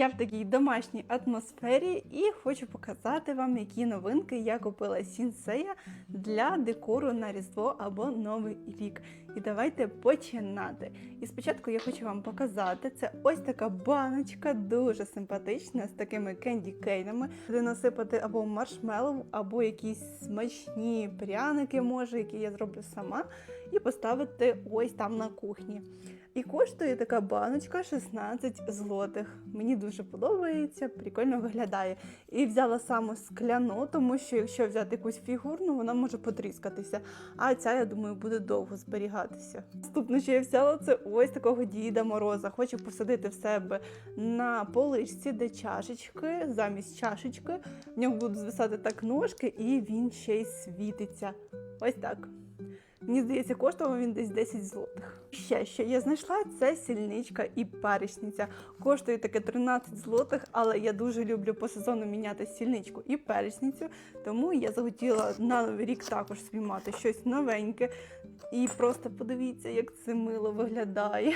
Я в такій домашній атмосфері і хочу показати вам, які новинки я купила сінсея для декору на Різдво або Новий рік. І давайте починати. І спочатку я хочу вам показати це ось така баночка, дуже симпатична, з такими кенді-кейнами, де насипати або маршмеллоу, або якісь смачні пряники, може, які я зроблю сама, і поставити ось там на кухні. І коштує така баночка 16 злотих. Мені дуже подобається, прикольно виглядає. І взяла саме скляну, тому що якщо взяти якусь фігурну, вона може потріскатися. А ця, я думаю, буде довго зберігатися. Наступне, що я взяла, це ось такого Діда Мороза. Хочу посадити в себе на поличці, де чашечки, замість чашечки. В нього будуть звисати так ножки, і він ще й світиться. Ось так. Мені здається, коштував він десь 10 злотих. Ще що я знайшла це сільничка і перечниця. Коштує таке 13 злотих, але я дуже люблю по сезону міняти сільничку і перечницю, тому я захотіла на новий рік також собі мати щось новеньке. І просто подивіться, як це мило виглядає.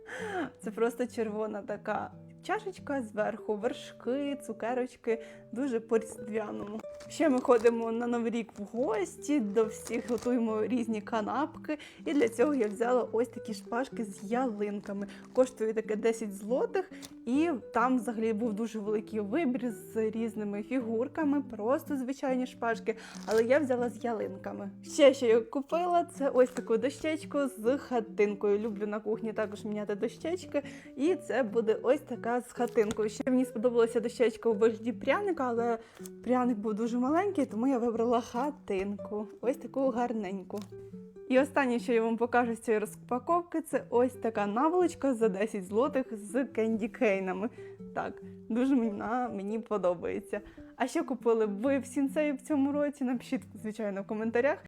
Це просто червона така чашечка зверху, вершки, цукерочки, дуже по-різдвяному. Ще ми ходимо на новий рік в гості, до всіх готуємо різні канапки. І для цього я взяла ось такі шпажки з ялинками. Коштує таке 10 злотих, і там взагалі був дуже великий вибір з різними фігурками, просто звичайні шпажки. Але я взяла з ялинками. Ще що я купила, це ось таку дощечку з хатинкою. Люблю на кухні також міняти дощечки. І це буде ось така з хатинкою. Ще мені сподобалася дощечка у вигляді пряника, але пряник був дуже маленький, тому я вибрала хатинку. Ось таку гарненьку. І останнє, що я вам покажу з цієї розпаковки, це ось така наволочка за 10 злотих з кенді-кейнами. Так, дуже вона мені подобається. А що купили ви в сінцеї в цьому році? Напишіть, звичайно, в коментарях.